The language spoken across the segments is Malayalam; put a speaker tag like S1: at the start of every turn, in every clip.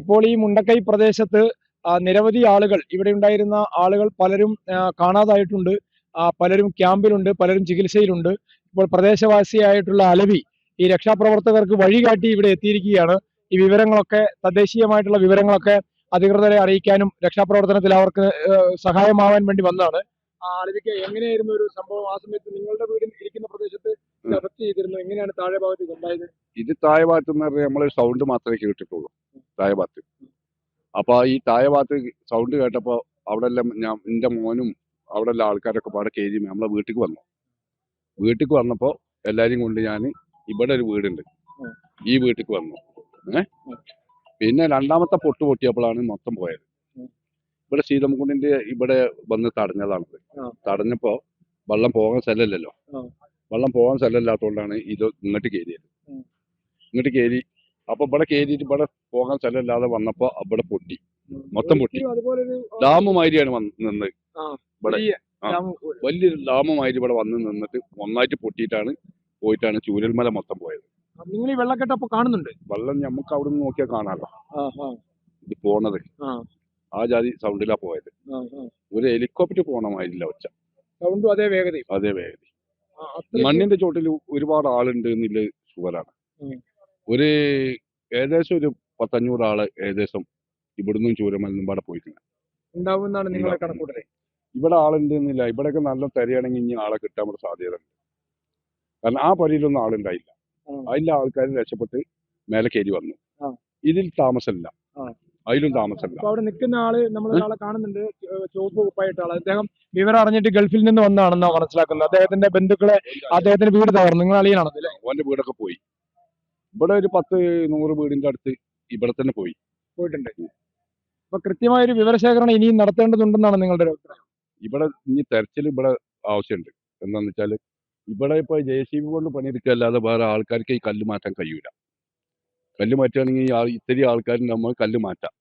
S1: ഇപ്പോൾ ഈ മുണ്ടക്കൈ പ്രദേശത്ത് നിരവധി ആളുകൾ ഇവിടെ ഉണ്ടായിരുന്ന ആളുകൾ പലരും കാണാതായിട്ടുണ്ട്. പലരും ക്യാമ്പിലുണ്ട് പലരും ചികിത്സയിലുണ്ട്. ഇപ്പോൾ പ്രദേശവാസിയായിട്ടുള്ള അലവി ഈ രക്ഷാപ്രവർത്തകർക്ക് വഴികാട്ടി ഇവിടെ എത്തിയിരിക്കുകയാണ്. ഈ വിവരങ്ങളൊക്കെ തദ്ദേശീയമായിട്ടുള്ള വിവരങ്ങളൊക്കെ അധികൃതരെ അറിയിക്കാനും രക്ഷാപ്രവർത്തനത്തിൽ അവർക്ക് സഹായമാവാൻ വേണ്ടി വന്നതാണ്. അലവിക്ക് എങ്ങനെയായിരുന്നു ഒരു സംഭവം? ആ സമയത്ത് നിങ്ങളുടെ വീടിൽ ഇരിക്കുന്ന പ്രദേശത്ത് ചെയ്തിരുന്നു. എങ്ങനെയാണ് താഴെ ഭാഗത്ത് ഇത് ഉണ്ടായത്
S2: ഇത് താഴെ ഭാഗത്ത് എന്ന് പറഞ്ഞാൽ നമ്മൾ സൗണ്ട് മാത്രമേ കേട്ടിട്ടുള്ളൂ. താഴെ ഭാഗത്ത് അപ്പൊ ഈ താഴെ ഭാഗത്ത് സൗണ്ട് കേട്ടപ്പോ അവിടെ എല്ലാം ഞാൻ എന്റെ മോനും അവിടെ ഉള്ള ആൾക്കാരൊക്കെ പാടെ കയറി നമ്മളെ വീട്ടിൽ വന്നു. വീട്ടിൽ വന്നപ്പോ എല്ലാരും കൊണ്ട് ഞാൻ ഇവിടെ ഒരു വീടുണ്ട്. ഈ വീട്ടിൽ വന്നു. ഏ? പിന്നെ രണ്ടാമത്തെ പൊട്ട് പൊട്ടിയപ്പോഴാണ് മൊത്തം പോയത്. ഇവിടെ സീതംകുണ്ടിന്റെ ഇവിടെ വന്ന് തടഞ്ഞതാണത്. തടഞ്ഞപ്പോ വെള്ളം പോകാൻ സ്ഥലമില്ലല്ലോ. വെള്ളം പോകാൻ സ്ഥലമില്ലാത്തതുകൊണ്ടാണ് ഇത് ഇങ്ങോട്ട് കയറിയത് ഇങ്ങോട്ട് കയറി അപ്പൊ ഇവിടെ കയറിയിട്ട് ഇവിടെ പോകാൻ സ്ഥലമില്ലാതെ വന്നപ്പോ അവിടെ പൊട്ടി. മൊത്തം പൊട്ടി.
S1: ഡാമു ഒരു
S2: ഡാം മാതിരിയാണ് വന്ന് നിന്നത്
S1: ആ,
S2: ഇവിടെ. വലിയൊരു ഡാമു മാതിരി ഇവിടെ വന്ന് നിന്നിട്ട് ഒന്നായിട്ട് പൊട്ടിയിട്ടാണ് പോയിട്ടാണ് ചൂരൽമല മൊത്തം പോയത്.
S1: നിങ്ങൾ ഈ വെള്ളക്കെട്ട് അപ്പൊ കാണുന്നുണ്ട്?
S2: വെള്ളം നമുക്ക് അവിടെ നിന്ന് നോക്കിയാൽ
S1: ആ,
S2: ഇത് പോണത്.
S1: ആ,
S2: ജാതി സൗണ്ടിലാ പോയത്. ഒരു ഹെലികോപ്റ്റർ പോണ മാതിരില്ല ഒച്ച.
S1: സൗണ്ടും അതേ വേഗത
S2: അതേ വേഗത മണ്ണിന്റെ ചോട്ടിൽ ഒരുപാട് ആളുണ്ട് എന്നുള്ള
S1: ഉം.
S2: ഒരു ഏകദേശം ഒരു പത്തഞ്ഞൂറ് ആൾ ഏകദേശം ഇവിടുന്നും ചൂരമലിനും പാടെ പോയിട്ടുണ്ട്.
S1: ഉണ്ടാവുമെന്നാണ് നിങ്ങളെ. കണക്കൂട്ടൽ?
S2: ഇവിടെ ആളുണ്ട് എന്നില്ല ഇവിടെയൊക്കെ നല്ല തരയാണെങ്കിൽ ഇനി ആളെ കിട്ടാൻ ഒരു സാധ്യത ഉണ്ട് കാരണം ആ പരിയിലൊന്നും ആളുണ്ടായില്ല. അതിലെ ആൾക്കാർ രക്ഷപ്പെട്ട് മേലെ കയറി വന്നു. ഇതിൽ താമസമില്ല. അതിലും താമസമില്ല.
S1: അവിടെ നിൽക്കുന്ന ആൾ നമ്മൾ ഒരാളെ കാണുന്നുണ്ട്. ചുവ- ചുവപ്പ് കുപ്പായിട്ട് അദ്ദേഹം വിവരം അറിഞ്ഞിട്ട് ഗൾഫിൽ നിന്ന് വന്നാണെന്നാണ് മനസ്സിലാക്കുന്നത്. അദ്ദേഹത്തിന്റെ ബന്ധുക്കളെ അദ്ദേഹത്തിന്റെ വീട് തകർന്നു. നിങ്ങൾ അളിയനാണെന്നല്ലേ
S2: ഓന്റെ വീടൊക്കെ പോയി. ഇവിടെ ഒരു പത്ത് നൂറ് വീടിന്റെ അടുത്ത് ഇവിടെ തന്നെ പോയി.
S1: പോയിട്ടുണ്ട്. അപ്പൊ കൃത്യമായ ഒരു വിവരശേഖരണം ഇനിയും നടത്തേണ്ടതുണ്ടെന്നാണ് നിങ്ങളുടെ ഒരു അഭിപ്രായം.
S2: ഇവിടെ ഇനി തെരച്ചിൽ ഇവിടെ ആവശ്യമുണ്ട്. എന്താന്ന് വെച്ചാൽ ഇവിടെ ഇപ്പൊ ജെ സി ബി കൊണ്ട് പണിയെടുക്കുക അല്ലാതെ വേറെ ആൾക്കാർക്ക് ഈ കല്ല് മാറ്റാൻ കഴിയൂല. കല്ല് മാറ്റുകയാണെങ്കിൽ ഇത്തിരി ആൾക്കാർ നമ്മൾ കല്ല് മാറ്റാം.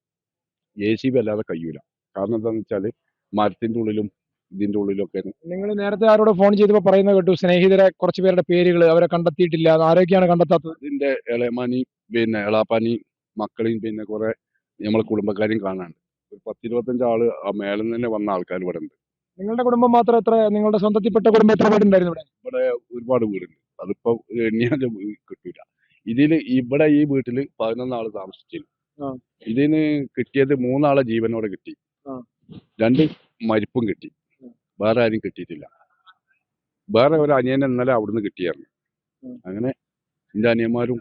S2: ജെ സി ബി അല്ലാതെ കഴിയൂല. കാരണം എന്താണെന്ന് വെച്ചാൽ മരത്തിന്റെ ഉള്ളിലും ഇതിന്റെ ഉള്ളിലൊക്കെ
S1: നിങ്ങൾ നേരത്തെ ആരോട് ഫോൺ ചെയ്തപ്പോൾ പറയുന്ന കേട്ടു സ്നേഹിതരെ കുറച്ച് പേരുടെ പേരുകൾ അവരെ കണ്ടെത്തിയിട്ടില്ല അത് ആരൊക്കെയാണ് കണ്ടെത്താത്തത്?
S2: ഇതിന്റെ ഇളയമാനി പിന്നെ ഇളാപ്പനി മക്കളെയും പിന്നെ കുറെ നമ്മളെ കുടുംബക്കാരെയും കാണാനുണ്ട്. ഒരു പത്തിരുപത്തഞ്ച് ആൾ ആ മേളിൽ തന്നെ വന്ന ആൾക്കാർ ഇവിടെ ഉണ്ട്.
S1: നിങ്ങളുടെ കുടുംബം മാത്രം എത്ര നിങ്ങളുടെ സ്വന്തത്തിൽപ്പെട്ട കുടുംബം എത്ര വീടുണ്ടായിരുന്നു ഇവിടെ?
S2: ഇവിടെ ഒരുപാട് വീടുണ്ട്. അതിപ്പോ എണ്ണിയാൽ കിട്ടൂല. ഇതിൽ ഇവിടെ ഈ വീട്ടിൽ പതിനൊന്നാൾ താമസിച്ചിരുന്നു. ഇതിന് കിട്ടിയത് മൂന്നാളെ ജീവനോടെ കിട്ടി. രണ്ട് മരിപ്പും കിട്ടി. വേറെ ആരും കിട്ടിയിട്ടില്ല. വേറെ ഒരു അനിയനെ ഇന്നലെ അവിടുന്ന് കിട്ടിയായിരുന്നു. അങ്ങനെ എന്റെ അനിയന്മാരും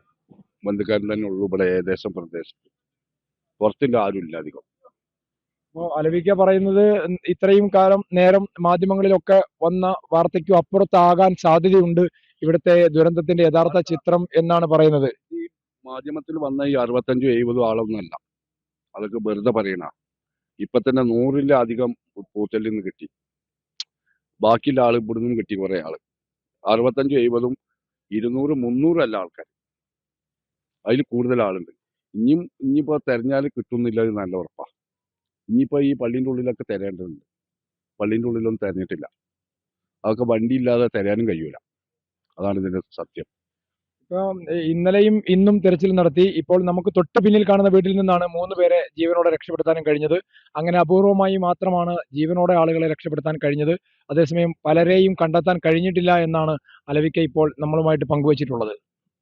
S2: ബന്ധുക്കാരും തന്നെ ഉള്ളൂ ഇവിടെ ഏകദേശം പ്രദേശത്ത്. പുറത്തിന്റെ ആരും ഇല്ല അധികം.
S1: അപ്പോൾ അലവിക്ക പറയുന്നത് ഇത്രയും കാലം നേരം മാധ്യമങ്ങളിലൊക്കെ വന്ന വാർത്തയ്ക്കും അപ്പുറത്താകാൻ സാധ്യതയുണ്ട്. ഇവിടുത്തെ ദുരന്തത്തിന്റെ യഥാർത്ഥ ചിത്രം എന്നാണ് പറയുന്നത്.
S2: ഈ മാധ്യമത്തിൽ വന്ന ഈ അറുപത്തഞ്ചും എഴുപതും ആളൊന്നുമല്ല. അതൊക്കെ വെറുതെ പറയണ ഇപ്പൊ തന്നെ നൂറിലധികം നിന്ന് കിട്ടി. ബാക്കിയുള്ള ആൾ ഇവിടുന്ന് കിട്ടി കുറെ ആൾ. അറുപത്തഞ്ചും എഴുപതും ഇരുന്നൂറ് മുന്നൂറും അല്ല ആൾക്കാർ അതിൽ കൂടുതൽ ആളുണ്ട്. ഇനിയും ഇനിയിപ്പോൾ തിരഞ്ഞാൽ കിട്ടുന്നില്ല എന്ന് നല്ല ഉറപ്പാണ് ഇനിയിപ്പോൾ ഈ പള്ളീന്റെ ഉള്ളിലൊക്കെ തിരയേണ്ടതുണ്ട്. പള്ളീന്റെ ഉള്ളിലൊന്നും തിരഞ്ഞിട്ടില്ല. അതൊക്കെ വണ്ടി ഇല്ലാതെ തിരയാനും കഴിയൂല. അതാണ് ഇതിന്റെ സത്യം.
S1: ഇന്നലെയും ഇന്നും തെരച്ചിൽ നടത്തി. ഇപ്പോൾ നമുക്ക് തൊട്ട് പിന്നിൽ കാണുന്ന വീട്ടിൽ നിന്നാണ് മൂന്ന് പേരെ ജീവനോടെ രക്ഷപ്പെടുത്താനും കഴിഞ്ഞത്. അങ്ങനെ അപൂർവമായി മാത്രമാണ് ജീവനോടെ ആളുകളെ രക്ഷപ്പെടുത്താൻ കഴിഞ്ഞത്. അതേസമയം പലരെയും കണ്ടെത്താൻ കഴിഞ്ഞിട്ടില്ല എന്നാണ് അലവിക്ക ഇപ്പോൾ നമ്മളുമായിട്ട് പങ്കുവച്ചിട്ടുള്ളത്.